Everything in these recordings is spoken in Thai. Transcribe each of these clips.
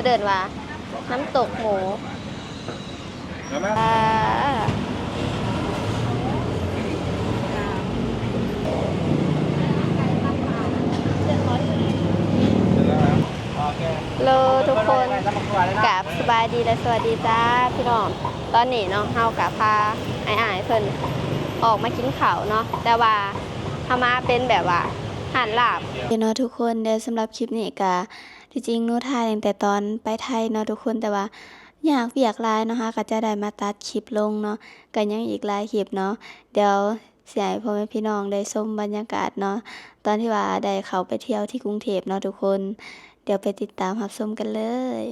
ก็เดินว่า น้ำตกหมูเห็นไหมอ่าโลทุกคนกราบสบายดีและสวัสดีจ้าพี่น้อง ตอนนี้เนาะเฮากะพาไอ้อ้ายๆเพิ่นออกมากินข้าวเนาะแต่ว่าทามาเป็นแบบว่าหันลาบเนาะทุกคนเดี๋ยวสำหรับคลิปนี้กะ ที่จริงหนูถ่ายตั้งแต่ตอนไปไทยเนาะทุกคนแต่ว่าอยากเวียกหลายเนาะคะก็จะได้มาตัดคลิปลงเนาะกันยังอีกหลายคลิปเนาะเดี๋ยวเสียให้พ่อแม่พี่น้องได้ชมบรรยากาศเนาะตอนที่ว่าได้เข้าไปเที่ยวที่กรุงเทพเนาะทุกคน เดี๋ยวไปติดตามรับชมกันเลย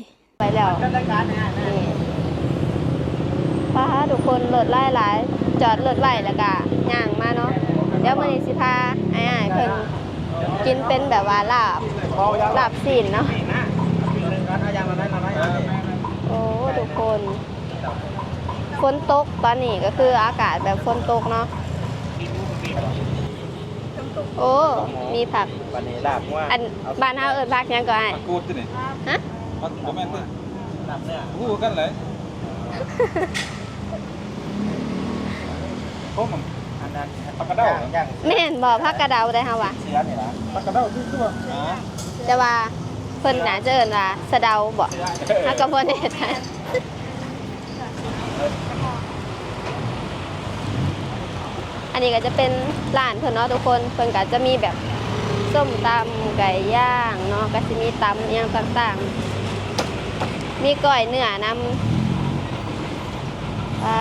ไปแล้วนี่ป้าทุกคนเลิศไล่หลายจอดเลิศไหวแล้วก็ย่างมาเนาะเดี๋ยวมื้อนี้สิพาอ้ายๆเพิ่นกินเป็นแบบว่าลาบ ลาบซีนเนาะโอ้ทุกคนฝนตกตอนนี้ก็คืออากาศแบบฝนตกเนาะโอ้มีผักวันนี้ลาบว่าอันบ้านเฮาเอิ้นผักหยังก็ไอ้กูดที่นี่ฮะมันบ่แม่นนี่ลาบเนื้อกูกันเลยโอ้มันอันนั้น ปลากระเด้าย่างแม่นบ่ผักกระเดาได้เฮาวะเสือนี่ล่ะปลากระเด้าที่ตัวอ๋อแต่ว่าเพิ่นน่าจะเอิ้นว่าสะเดาบ่ฮักก็บ่แน่ใจอันนี้ก็จะเป็นร้านเพิ่นเนาะทุกคนเพิ่นก็จะมีแบบส้มตำไก่ย่างเนาะก็สิมีตำอหย่างต่างๆ มีก้อยเนื้อนำอ่า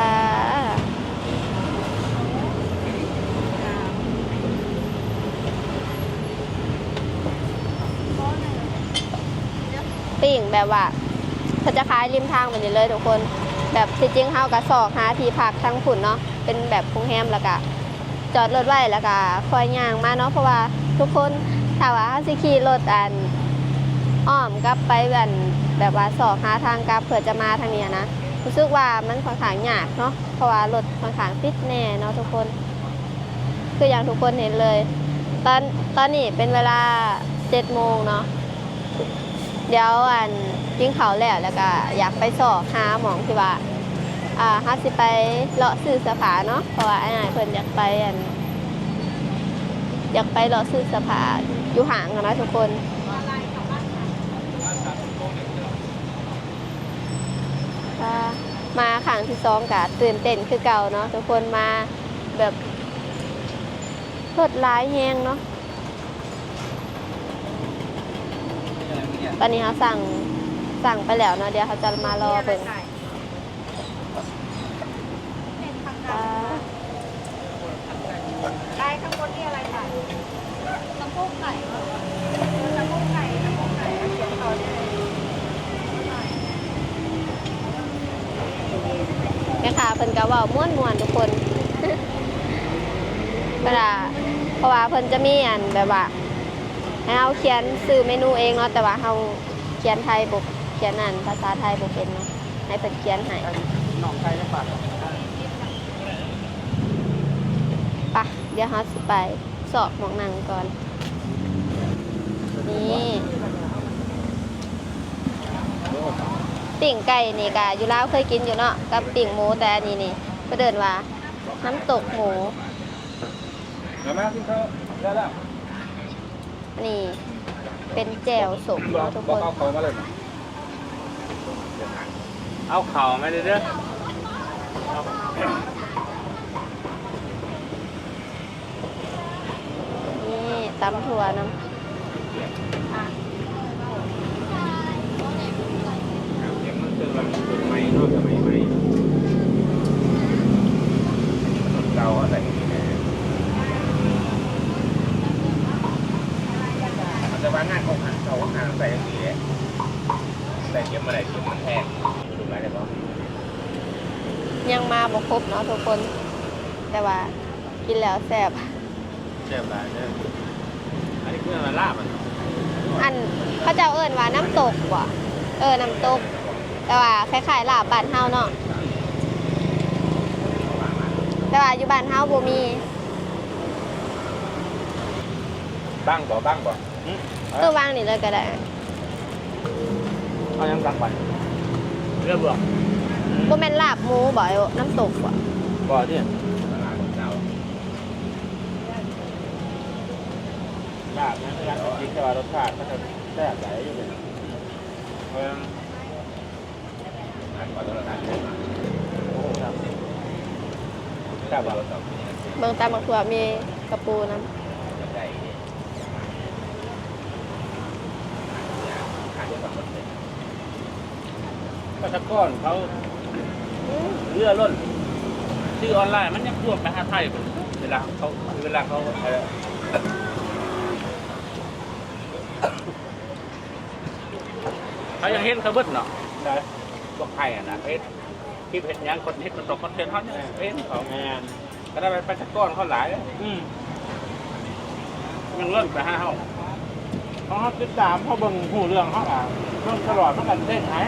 ปิ่งแบบว่าเขาจะขายริมทางแบบนี้เลยทุกคน แบบที่จริงเฮาก็สอกหาที่พักทั้งผุนเนาะเป็นแบบโรงแรมแล้วก็จอดรถไว้แล้วก็คอยย่างมาเนาะเพราะว่าทุกคนถ้าว่าเฮาสิขี่รถอันอ้อมกลับไปแบบแบบว่าสอกหาทางกลับเพื่อจะมาทางนี้นะรู้สึกว่ามันค่อนข้างยากเนาะเพราะว่ารถค่อนข้างติดแน่เนาะทุกคน คืออย่างทุกคนเห็นเลย ตอนตอนนี้เป็นเวลาเจ็ดโมงเนาะ เดี๋ยวอันกินข้าแล้วแล้วก็อยากไปสอบหาหมองที่ว่าอ่าฮัสิไปเลาะซื้อสื้อผ้าเนาะเพราะว่าไอ้นายเพิ่นอยากไปอัน อยากไปเลาะซื้อสื้อผ้าอยู่ห่างกันนะทุกคนมาครั้งที่สองกะตื่นเต้นคือเก่าเนาะทุกคนมาแบบเพิดร้ายแฮงเนาะ ตอนนี้เขาสั่งสั่งไปแล้วเนาะเดี๋ยวเขาจะมารอเบิ่งอ่าลายข้างบนนี่อะไรคะสะโพกไก่เหรอสะโพกไก่สะโพกไก่เขียนต่อได้เลยแม่ค้าเพิ่นก็เว้าม่วนม่วนๆทุกคนเวลาเพราะว่าเพิ่นจะมีอันแบบว่าให้ เราเขียนซื้อเมนูเองเนาะแต่ว่าเราเขียนไทยบ่เขียนอันภาษาไทยบ่เป็นเนาะให้เพิ่นเขียนให้หนองไก่จะปาดปะเดี๋ยวเราสิไปสอบหมองนังก่อน นี่ปิ่งไก่นี่กะอยู่แลาวเคยกินอยู่เนาะกับปิ่งหมูแต่อันนี้นี่ก็เดินว่าน้ำตกหมูเห็นไหมที่เขาได้แล้ว นี่เป็นแจ่วสุกเนาะทุกคบอกนเอาเขามาเลยนะเอาเข่าไม่ได้เด้อนี่ตำถั่วน้เสียงมันคือแบบเป็นไม้เนาะสมัยใหม่เก่าอะไรอย่างเงี้ยมันจะว่างานของหันเขาหางใส่อย่างนี้ใส่ เก็บมาไหนเก็บมันแพงดูไหมได้ปะำยังมาบ่ครบเนาะทุกคน แต่ว่ากินแล้วแซ่บเจ็บหลายเด้ออันนี้คืออะไรลาบอะอันเขาเจ้าเอิ้นว่าน้ำตกบ่เออ น้ำตก แต่ว่าคล้ายๆลาบบ้านเฮาเนาะแต่ว่าอยู่บ้านเฮาบ่มีบ้างบ่บ้างบ่คือวางนี่เลยก็ได้ เอายังตักไปเรื่องเบื่อบ่แม่นลาบหมูบ่เอาน้ำตกบ่บ่อที่ลาบนะลาบจริงแต่ว่ารสชาติมันจะแซ่บใสอยู่เลยเออโอ้ครับแซ่บอะเบิ่งตามบักถั่วมีกระปูน้ ก็ตะก้อนเขาเรือล้นชื่อออนไลน์มันยังพ่วงไปหาไทยคนเวลาเขาเวลาเขาเอ่อเขายังเห็นเขาเบิดเนาะได้บอกไทยอะนะเฮ็ดคลิปเห็นยังคนเฮ็ดมันตกคอนเทนต์เขาเนี่ยเห็นของงานก็ได้ไปไปตะก้อนเขาหลายอืมยังล้นไปหาเขาเขาติดตามเขาเบิ่งหูเรื่องเขาอะเบิ่งตลอดเมื่อกันเด้งหา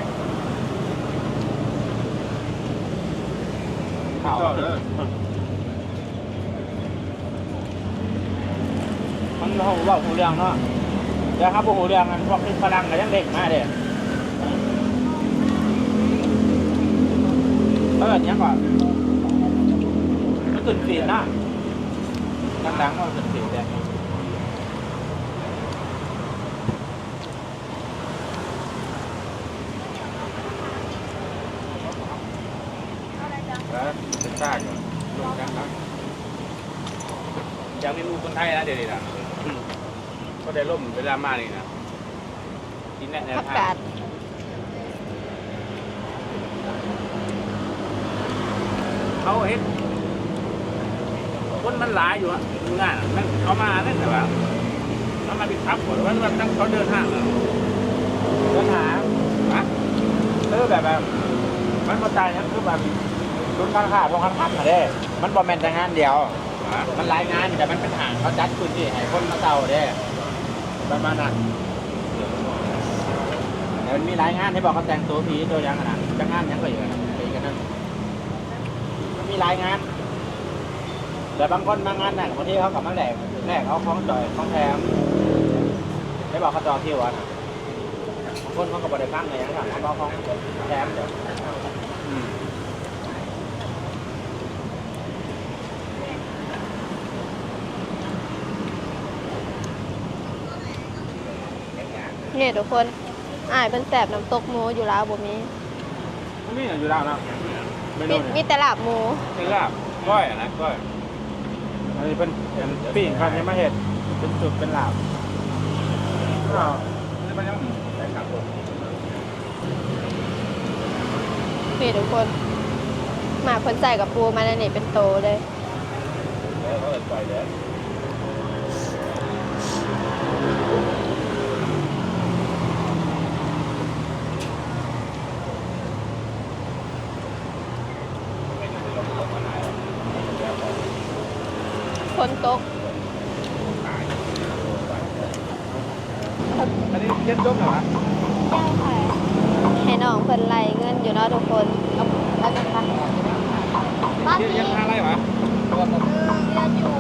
ข่าวมันเขาว่าหูเรื่องเนาะเดี๋ยวครับหูเรื่องกันพวกที่ฝรั่งก็ยังเด็กมาเด้เออยังก่อนมันขึ้นฟีดนะดังๆมันขึ้น ป็นชาติก่อนลงกันครับอยากเรียนรู้คนไทยนะเดี๋ยวนี้นะอืมก็ได้ร่มเวลามานี่นะกินแน่ำแน่ผักทากานดเขาเฮ็ดคนมันหลายอยู่อะดูงานอะมันเขามานั่นแต่ว่าเขามาบิดทับหมดวันวันตั้งเขาเดินห้างอะปัญหาฮะคือแบบแบบมันมาตายนั่นคือแบบ รุ่นการค้าพวกการค้ามาได้ มันบอแมนแต่งานเดียว มันหลายงานแต่มันเป็นห่างเขาจัดพื้นที่ให้คนมาเตาได้ประมาณนั้นแต่มันมีหลายงานที่บอกเขาแต่งตัวผีตัวยังขนาดจะงานยังก็อยู่นะไปกันนั้นมันมีหลายงาน แต่บางคนบางงานนั่นบางที่เขากลับมาแหลกแหลกเอาของจอยของแถมได้บอกเขาจอที่วัดน่ะบางคนเขาก็บริฟังเลยนะครับเขาบอกของแถมเดี๋ยว อืมนี่ทุกคนอ้ายเป็นแสบน้ำตกหมูอยู่ลาวบ่มีมันมีอยู่แล้วนะไม่มีรู้มีเนี่ยแต่ลาบหมูนี่ลาบก้อยอะนะก้อยอันนี้เป็นเป็นปิ้งครับยังไม่เห็ดเป็นจุดเป็นหลาบอ้าวนี่มันยังใส่ครับผมนี่ทุกคนมาคนใส่กับปูมาในนี่เป็นโตเลยเออเขาเอิ้นก้อยเด้อไม่น่าจะลงลงมาไหนหรอกเดี๋ยวเขา คนตก ตาย อันนี้เย็นต้มเหรอ ให้น้องเพิ่นไล่เงินอยู่เนาะทุกคนเอาเอาจังค่ะบ้าน เย็น นี้ เย็นอะไรวะตัวผม เรืออยู่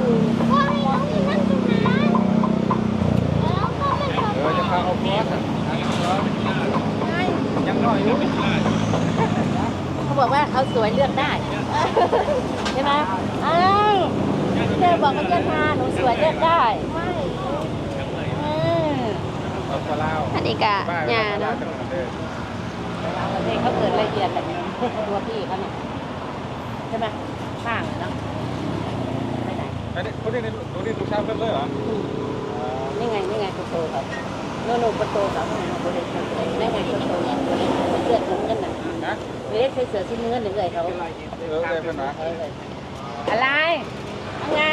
ว่าให้น้องมีนั่งตรงนั้นแล้วก็เป็นเออจะพาเอาพอสอะยังน้อยอยู่เขาบอกว่าเขาสวยเลือกได้ ใช่ไหมอ้าวเธอบอกว่าเลือกมาหนูสวยเลือกได้ไม่เออเอาปลาลาวอันนี้กะหญ้าเนาะประเทศเขาเกิดละเอียดแบบนี้ตัวพี่เขาเนี่ยใช่ไหมข้างเนาะไปไหน อันนี้คนนี้คนนี้ลูกชายเพิ่มเลยเหรอนี่ไงนี่ไงตัวโตครับโน่นโน่นประตูเขาเนี่ยบริเวณนี่ไงตัวโตเนี่ยเสื้อถุงกันน่ะนะเล็กใส่เสื้อสีเนื้อหรือไงเขาเออเลยเป็นนะเอออะไรเอาไง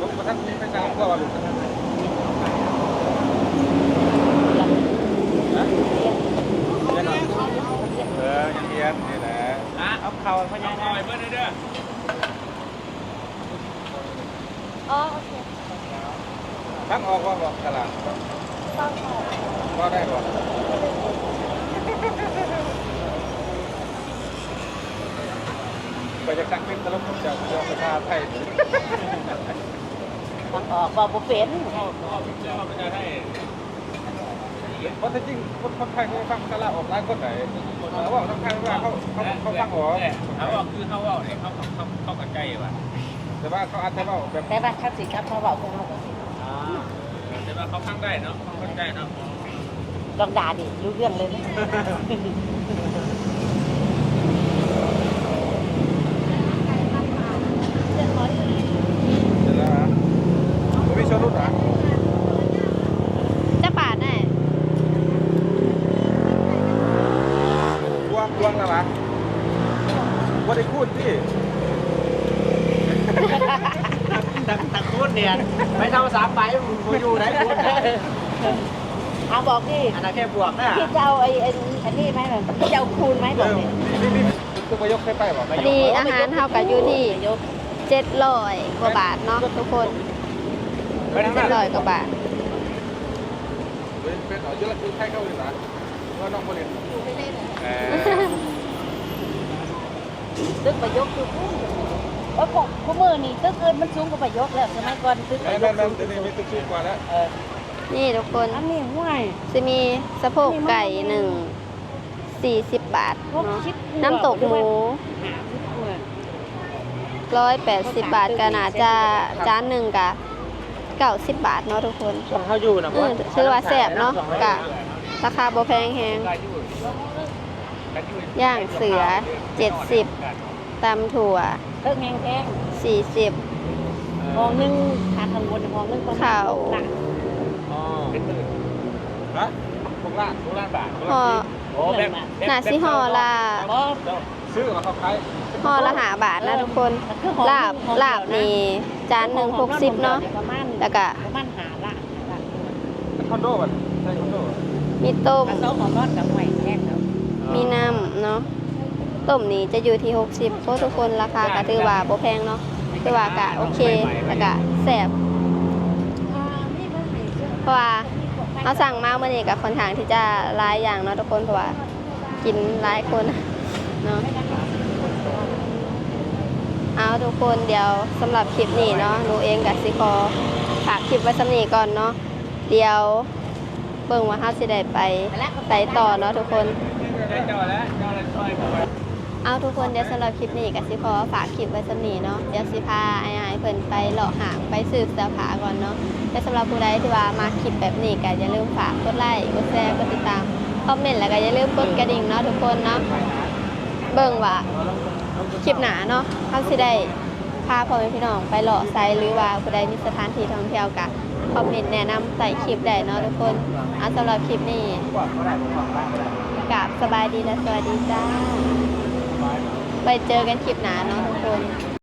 ลูกท่านไม่ทราบก็ว่าลูกท่านนะเย็นหน่อยเออยังเย็นนี่แหละ อะเอาเข่าพญานาคเบิ้ลเด้อ อ๋อโอเค ทั้งออก ว่าบอกตลาดต้องขอก็ได้บอกไปจะกักเป็นตลกจะจะประชาไทยทางออกบอกบ่เป็นเข้าเข้าเจ้าพญาให้กียรติเพราะจริงคนคนไทยเขาฟังคาราออกร้านคนไหนเขาบอกต้องไทยว่าเขาเขาเขาฟังออกเขาบอกคือเขาบอกเนี่ยเขาเขาเขากระใจว่ะแต่ว่าเขาอาจจะว่าแบบแต่ว่าทักษิณครับเขาบอกพวกเราก็สิแต่ ว่าเขาฟังได้เนาะเขาเข้าใจเนาะลองด่าดิรู้เรื่องเลยนะเดี๋ยวนะผมมีชนรุ่นนะ จะปาดแน่ กวงกวงแล้วนะว่าได้พูดที่ แต่แต่คุณเนี่ยไม่เท่าสามใบผมอยู่ไหนคุณเอาบอกดิอันนั้นแค่บวกนะพี่จะเอาไอ้ไอ้อันนี้ไหมแบบพี่จะเอาคูณไหมบเออกอดินี่นี่คือมายกให้ไปบอกพอดีอาหารเท่ากับอยู่ที่ยกเจ็ดร้อยกว่าบาทเนาะทุกคนไปทางเจ็นั้ดนร้อยกว่าบาทเป็นเป็นเอาเยอะคือใครเข้าเลยนะว่าน้องโมเดลตึกประยกคือคูณ เออของคู่มือนี่ตึกอื่นมันสูงกว่าประยกแล้วสมัยก่อนตึกปแม่ระยแม่กแม่สูงจะนี่มีตุ๊กตุ๊กกว่าแล้วเออนี่ทุกคนอันนี้ห่วยจะมีสะโพกไก่หนึ่งสี่สิบบาทพวกเนาะชิปน้ำตกหมูหาชิปหัวร้อยแปดสิบบาทก็น่าจะจานหนึ่งกะเก้าสิบบาทเนาะทุกคนเขาอยู่นะเออชื่อว่าแซ่บเนาะกะราคาบ่แพงแฮงย่างเสือเจ็ดสิบตำถั่ว เลิกแพงแพงสี่สิบห้องหนึงหาข้างบนห้องหนึงประมาณข้าวหนักอ๋อฮะพวกล้านทุกล้านบาทห่อโอ้แบบหนาสิห่อละบ่ซื้อกับเขาขายห่อละหาบาทนะทุกคนคือห้องลาบห้องลาบนี่จานหนึ่งหกสิบเนาะประมาณแล้วก็ประมาณหาละหาละคอนโดมันใช่คอนโดมีต้มกระเซาของรอดกับหวยแห้งแล้วมีน้ำเนาะ ต้มนี้จะอยู่ที่ 60เพราะทุกคนราคาก็ถือว่าบ่แพงเนาะถือว่ากะโอเคแล้วก็แซ่บเพราะว่าเราสั่งมาเมื่อนี้กับคนข้างที่จะหลายอย่างเนาะทุกคนเพราะว่ากินหลายคนเนาะเอาทุกคนเดี๋ยวสำหรับคลิปนี้เนาะหนูเองกับสิขอฝากคลิปไว้สำนีก่อนเนาะเดี๋ยวเบิ่งว่าเฮาสิได้ไปไปต่อเนาะทุกคน เอาทุกคนเดี๋ยวสำหรับคลิปนี้กับสิขอฝากคลิปไว้สำนีเนาะเดี๋ยวสิพาไอ้ไอ้เพิ่นไปหลอกหางไปสืบเสื้อผาก่อนเนาะแต่สำหรับผู้ใดที่ว่ามาคลิปแบบนี้ก็อย่าลืมฝากกดไลค์กดแชร์กดติดตามคอมเมนต์แล้วก็อย่าลืมกดกระดิ่งเนาะทุกคนเนาะเบิ่งว่าคลิปหนาเนาะเขาสิได้พาพ่อแม่พี่น้องไปหลอกไซหรือว่าผู้ใดมีสถานที่ท่องเที่ยวกะคอมเมนต์แนะนำใส่คลิปได้เนาะทุกคนเอาสำหรับคลิปนี้บอกเขาได้ผมบอกได้กับสบายดีและสวัสดีจ้า ไปเจอกันคลิปหนาเนาะทุกคน